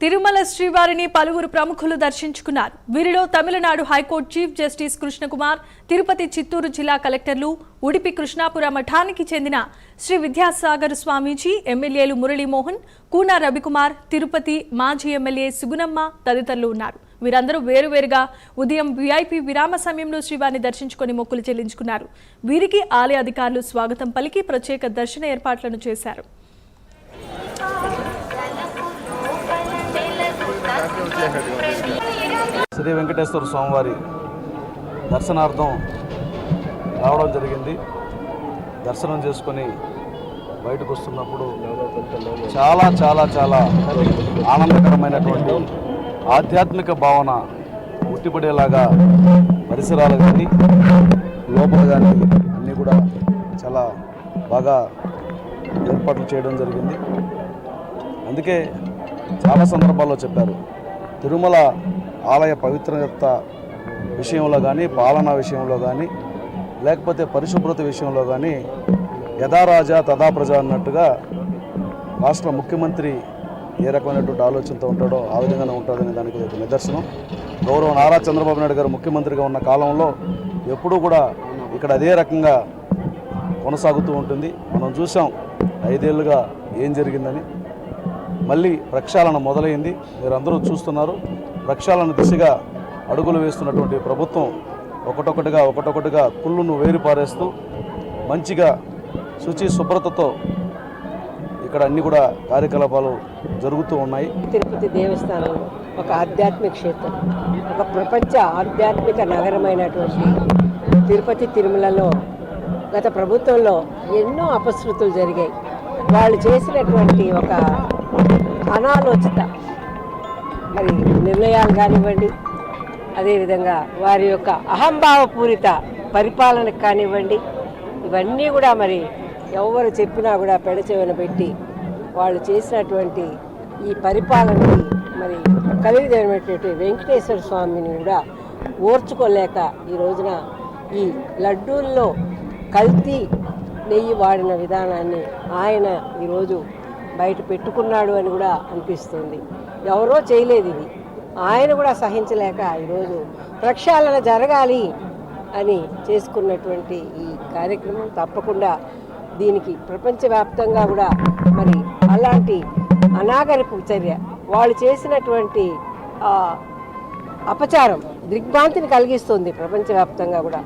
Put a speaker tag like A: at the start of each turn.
A: తిరుమల శ్రీవారిని పలువురు ప్రముఖులు దర్శించుకున్నారు. వీరిలో Tamil Nadu high court chief justice Krishnakumar Tirupati Chittoor జిల్లా కలెక్టర్లు ఉడిపి కృష్ణాపుర మఠానికి చెందిన శ్రీ విద్యాసాగర్ స్వామీజీ ఎమ్మెల్యేలు మురళీమోహన్ కూన రవికుమార్ తిరుపతి మాజీ ఎమ్మెల్యే సుగుణమ్మ తదితరులు ఉన్నారు. వీరందరూ వేరువేరుగా ఉదయం వీఐపీ విరామ సమయంలో శ్రీవారిని దర్శించుకొని మొక్కులు చెల్లించుకున్నారు. వీరికి ఆలయ అధికారులు స్వాగతం పలికి ప్రత్యేక దర్శన ఏర్పాట్లను చేశారు.
B: శ్రీ వెంకటేశ్వర స్వామివారి దర్శనార్థం రావడం జరిగింది. దర్శనం చేసుకొని బయటకు వస్తున్నప్పుడు చాలా చాలా చాలా ఆనందకరమైనటువంటి ఆధ్యాత్మిక భావన ఉట్టిపడేలాగా పరిసరాలు కానీ లోపల కానీ అన్నీ కూడా చాలా బాగా ఏర్పాట్లు చేయడం జరిగింది. అందుకే చాలా సందర్భాల్లో చెప్పారు. తిరుమల ఆలయ పవిత్రత విషయంలో కానీ పాలన విషయంలో కానీ లేకపోతే పరిశుభ్రత విషయంలో కానీ యథారాజా తదా ప్రజ అన్నట్టుగా రాష్ట్ర ముఖ్యమంత్రి ఏ రకమైనటువంటి ఆలోచనతో ఉంటాడో ఆ విధంగానే ఉంటుందనే దానికి ఒక నిదర్శనం. గౌరవ నారా చంద్రబాబు నాయుడు గారు ముఖ్యమంత్రిగా ఉన్న కాలంలో ఎప్పుడూ కూడా ఇక్కడ అదే రకంగా కొనసాగుతూ ఉంటుంది. మనం చూసాం ఐదేళ్ళుగా ఏం జరిగిందని. మళ్ళీ ప్రక్షాళన మొదలైంది. మీరు అందరూ చూస్తున్నారు. ప్రక్షాళన దిశగా అడుగులు వేస్తున్నటువంటి ప్రభుత్వం ఒకటొకటిగా ఒకటొకటిగా కుళ్ళును వేరుపారేస్తూ మంచిగా శుచి శుభ్రతతో ఇక్కడ అన్ని కూడా కార్యకలాపాలు జరుగుతూ ఉన్నాయి.
C: తిరుపతి దేవస్థానం ఒక ఆధ్యాత్మిక క్షేత్రం. ఒక ప్రపంచ ఆధ్యాత్మిక నగరమైనటువంటి తిరుపతి తిరుమలలో గత ప్రభుత్వంలో ఎన్నో అపశృతులు జరిగాయి. వాళ్ళు చేసినటువంటి ఒక అనాలోచిత. మరి నిర్ణయాలు కానివ్వండి అదేవిధంగా వారి యొక్క అహంభావపూరిత పరిపాలన కానివ్వండి ఇవన్నీ కూడా మరి ఎవరు చెప్పినా కూడా పెడచెవిన పెట్టి వాళ్ళు చేసినటువంటి ఈ పరిపాలనకి మరి కలిగినటువంటి వెంకటేశ్వర స్వామిని కూడా ఓర్చుకోలేక ఈ రోజున ఈ లడ్డూల్లో కల్తీ నెయ్యి వాడిన విధానాన్ని ఆయన ఈరోజు బయట పెట్టుకున్నాడు అని కూడా అనిపిస్తుంది. ఎవరో చేయలేదు ఇది. ఆయన కూడా సహించలేక ఈరోజు ప్రక్షాళన జరగాలి అని చేసుకున్నటువంటి ఈ కార్యక్రమం తప్పకుండా దీనికి ప్రపంచవ్యాప్తంగా కూడా మరి అలాంటి అనాగరపు చర్య వాళ్ళు చేసినటువంటి అపచారం దిగ్భ్రాంతిని కలిగిస్తుంది ప్రపంచవ్యాప్తంగా కూడా.